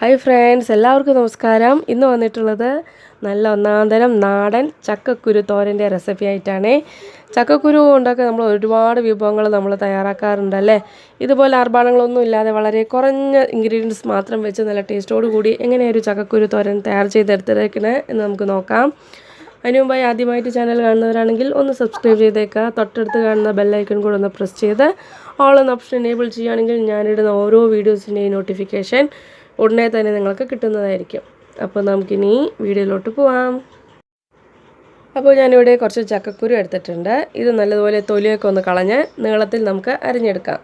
Hi friends എല്ലാവർക്കും നമസ്കാരം. ഇന്ന് വന്നിട്ടുള്ളത് നല്ല ഒന്നാന്തരം നാടൻ ചക്കക്കുരു തോരന്റെ റെസിപ്പി ആയിട്ടാണ്. ചക്കക്കുരു കൊണ്ടൊക്കെ നമ്മൾ ഒരുപാട് വിഭവങ്ങൾ നമ്മൾ തയ്യാറാക്കാറുണ്ട് അല്ലേ? ഇതുപോലെ ആർഭാടങ്ങളൊന്നും ഇല്ലാതെ വളരെ കുറഞ്ഞ ഇൻഗ്രീഡിയൻസ് മാത്രം വെച്ച് നല്ല ടേസ്റ്റോട് കൂടി എങ്ങനെ ഒരു ചക്കക്കുരു തോരൻ തയ്യാർ ചെയ്തെടുത്തിരിക്കണേ എന്ന് നമുക്ക് നോക്കാം. അതിനു മുമ്പായി ആദ്യമായിട്ട് ചാനൽ കാണുന്നവരാണെങ്കിൽ ഒന്ന് സബ്സ്ക്രൈബ് ചെയ്തേക്കുക. തൊട്ടടുത്ത് കാണുന്ന ബെല്ലൈക്കൺ കൂടെ ഒന്ന് പ്രസ് ചെയ്ത് ഓൾ എന്ന ഓപ്ഷൻ എനേബിൾ ചെയ്യുകയാണെങ്കിൽ ഞാനിടുന്ന ഓരോ വീഡിയോസിന്റെയും നോട്ടിഫിക്കേഷൻ ഉടനെ തന്നെ നിങ്ങൾക്ക് കിട്ടുന്നതായിരിക്കും. അപ്പോൾ നമുക്കിനി വീഡിയോയിലോട്ട് പോവാം. അപ്പോൾ ഞാനിവിടെ കുറച്ച് ചക്കക്കുരു എടുത്തിട്ടുണ്ട്. ഇത് നല്ലതുപോലെ തൊലിയൊക്കെ ഒന്ന് കളഞ്ഞ് നീളത്തിൽ നമുക്ക് അരിഞ്ഞെടുക്കാം.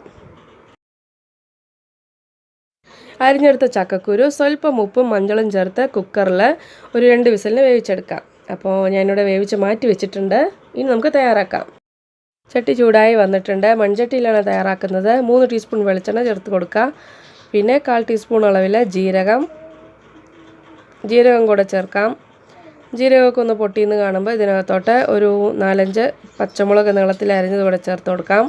അരിഞ്ഞെടുത്ത ചക്കക്കുരു സ്വല്പം ഉപ്പും മഞ്ഞളും ചേർത്ത് കുക്കറിൽ ഒരു രണ്ട് വിസലിന് വേവിച്ചെടുക്കാം. അപ്പോൾ ഞാനിവിടെ വേവിച്ച് മാറ്റി വെച്ചിട്ടുണ്ട്. ഇനി നമുക്ക് തയ്യാറാക്കാം. ചട്ടി ചൂടായി വന്നിട്ടുണ്ട്. മൺചട്ടിയിലാണ് തയ്യാറാക്കുന്നത്. മൂന്ന് ടീസ്പൂൺ വെളിച്ചെണ്ണ ചേർത്ത് കൊടുക്കുക പിന്നെ കാൽ ടീസ്പൂൺ അളവിൽ ജീരകം. ജീരകം കൂടെ ചേർക്കാം. ജീരകമൊക്കെ ഒന്ന് പൊട്ടിയെന്ന് കാണുമ്പോൾ ഇതിനകത്തോട്ട് ഒരു നാലഞ്ച് പച്ചമുളക് നീളത്തിൽ അരിഞ്ഞത് കൂടെ ചേർത്ത് കൊടുക്കാം.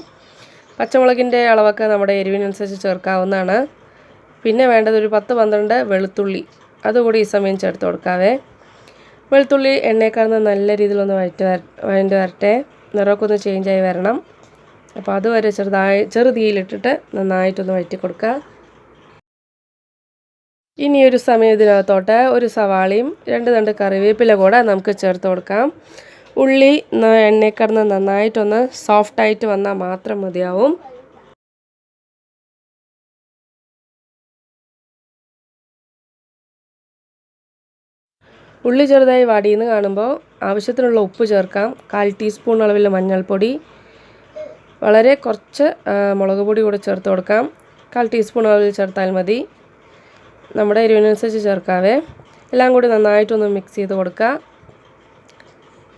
പച്ചമുളകിന്റെ അളവൊക്കെ നമ്മുടെ എരിവിനനുസരിച്ച് ചേർക്കാവുന്നതാണ്. പിന്നെ വേണ്ടത് ഒരു പത്ത് പന്ത്രണ്ട് വെളുത്തുള്ളി. അതുകൂടി ഈ സമയം ചേർത്ത് കൊടുക്കാവേ. വെളുത്തുള്ളി എണ്ണയെക്കാളുന്ന നല്ല രീതിയിലൊന്ന് വഴറ്റ് വഴണ്ട് വരട്ടെ. നിറമൊക്കെ ഒന്ന് ചേഞ്ചായി വരണം. അപ്പോൾ അതുവരെ ചെറുതായി ചെറുതീയിലിട്ടിട്ട് നന്നായിട്ടൊന്ന് വഴറ്റി കൊടുക്കുക. ഇനി ഒരു സമയം ഇതിനകത്തോട്ട് ഒരു സവാളയും രണ്ട് രണ്ട് കറിവേപ്പില കൂടെ നമുക്ക് ചേർത്ത് കൊടുക്കാം. ഉള്ളി എണ്ണയിൽ നന്നായിട്ടൊന്ന് സോഫ്റ്റായിട്ട് വന്നാൽ മാത്രം മതിയാവും. ഉള്ളി ചെറുതായി വാടിയെന്ന് കാണുമ്പോൾ ആവശ്യത്തിനുള്ള ഉപ്പ് ചേർക്കാം. കാൽ ടീസ്പൂൺ അളവിൽ മഞ്ഞൾപ്പൊടി. വളരെ കുറച്ച് മുളക് പൊടി കൂടെ ചേർത്ത് കൊടുക്കാം. കാൽ ടീസ്പൂൺ അളവിൽ ചേർത്താൽ മതി. നമ്മുടെ എരിവിനനുസരിച്ച് ചേർക്കാവേ. എല്ലാം കൂടി നന്നായിട്ടൊന്ന് മിക്സ് ചെയ്ത് കൊടുക്കുക.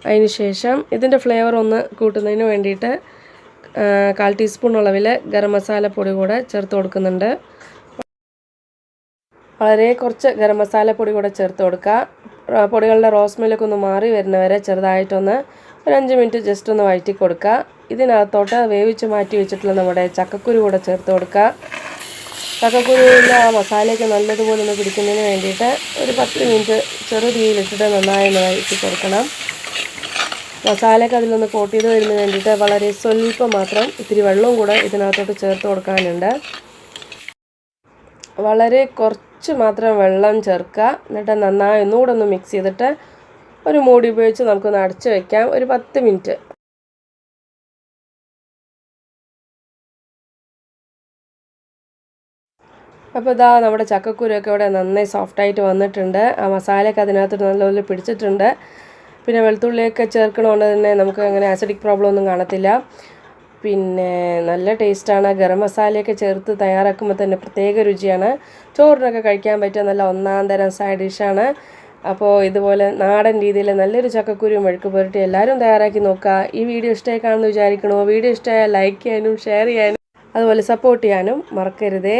അതിന് ശേഷം ഇതിന്റെ ഫ്ലേവർ ഒന്ന് കൂട്ടുന്നതിന് വേണ്ടിയിട്ട് കാൽ ടീസ്പൂൺ അളവിൽ ഗരം മസാല പൊടി കൂടെ ചേർത്ത് കൊടുക്കുന്നുണ്ട്. വളരെ കുറച്ച് ഗരം മസാല പൊടി കൂടെ ചേർത്ത് കൊടുക്കുക. പൊടികളുടെ റോസ് മില്ലൊക്കെ ഒന്ന് മാറി വരുന്നവരെ ചെറുതായിട്ടൊന്ന് ഒരു അഞ്ച് മിനിറ്റ് ജസ്റ്റ് ഒന്ന് വഴറ്റി കൊടുക്കുക. ഇതിനകത്തോട്ട് വേവിച്ച് മാറ്റി വെച്ചിട്ടുള്ള നമ്മുടെ ചക്കക്കുരു കൂടെ ചേർത്ത് കൊടുക്കുക. ചക്കക്കുരുവിന്റെ ആ മസാലയൊക്കെ നല്ലതുപോലെ ഒന്ന് പിടിക്കുന്നതിന് വേണ്ടിയിട്ട് ഒരു പത്ത് മിനിറ്റ് ചെറു തീയിലിട്ടിട്ട് നന്നായി ഒന്ന് വഴറ്റി കൊടുക്കണം. മസാലയൊക്കെ അതിലൊന്ന് കോട്ട് ചെയ്ത് വരുന്നതിന് വേണ്ടിയിട്ട് വളരെ സ്വല്പം മാത്രം ഇത്തിരി വെള്ളവും കൂടെ ഇതിനകത്തോട്ട് ചേർത്ത് കൊടുക്കാനുണ്ട്. വളരെ കുറച്ച് മാത്രം വെള്ളം ചേർക്കുക. എന്നിട്ട് നന്നായി ഒന്നുകൂടെ ഒന്ന് മിക്സ് ചെയ്തിട്ട് ഒരു മൂടി ഉപയോഗിച്ച് നമുക്കൊന്ന് അടച്ച് വയ്ക്കാം ഒരു പത്ത് മിനിറ്റ്. അപ്പോൾ ഇതാ നമ്മുടെ ചക്കക്കുരുവൊക്കെ ഇവിടെ നന്നായി സോഫ്റ്റായിട്ട് വന്നിട്ടുണ്ട്. ആ മസാലയൊക്കെ അതിനകത്ത് നല്ലപോലെ പിടിച്ചിട്ടുണ്ട്. പിന്നെ വെളുത്തുള്ളിയൊക്കെ ചേർക്കണതുകൊണ്ട് തന്നെ നമുക്ക് അങ്ങനെ ആസിഡിക് പ്രോബ്ലം ഒന്നും കാണത്തില്ല. പിന്നെ നല്ല ടേസ്റ്റാണ് ഗരം മസാലയൊക്കെ ചേർത്ത് തയ്യാറാക്കുമ്പോൾ തന്നെ പ്രത്യേക രുചിയാണ്. ചോറിനൊക്കെ കഴിക്കാൻ പറ്റിയ നല്ല ഒന്നാം തരം സൈഡ് ഡിഷാണ് അപ്പോൾ ഇതുപോലെ നാടൻ രീതിയിൽ നല്ലൊരു ചക്കക്കുരു മെഴുക്ക് പുരട്ടി എല്ലാവരും തയ്യാറാക്കി നോക്കുക. ഈ വീഡിയോ ഇഷ്ടമായി കാണുമെന്ന് വിചാരിക്കണോ. വീഡിയോ ഇഷ്ടമായാൽ ലൈക്ക് ചെയ്യാനും ഷെയർ ചെയ്യാനും അതുപോലെ സപ്പോർട്ട് ചെയ്യാനും മറക്കരുതേ.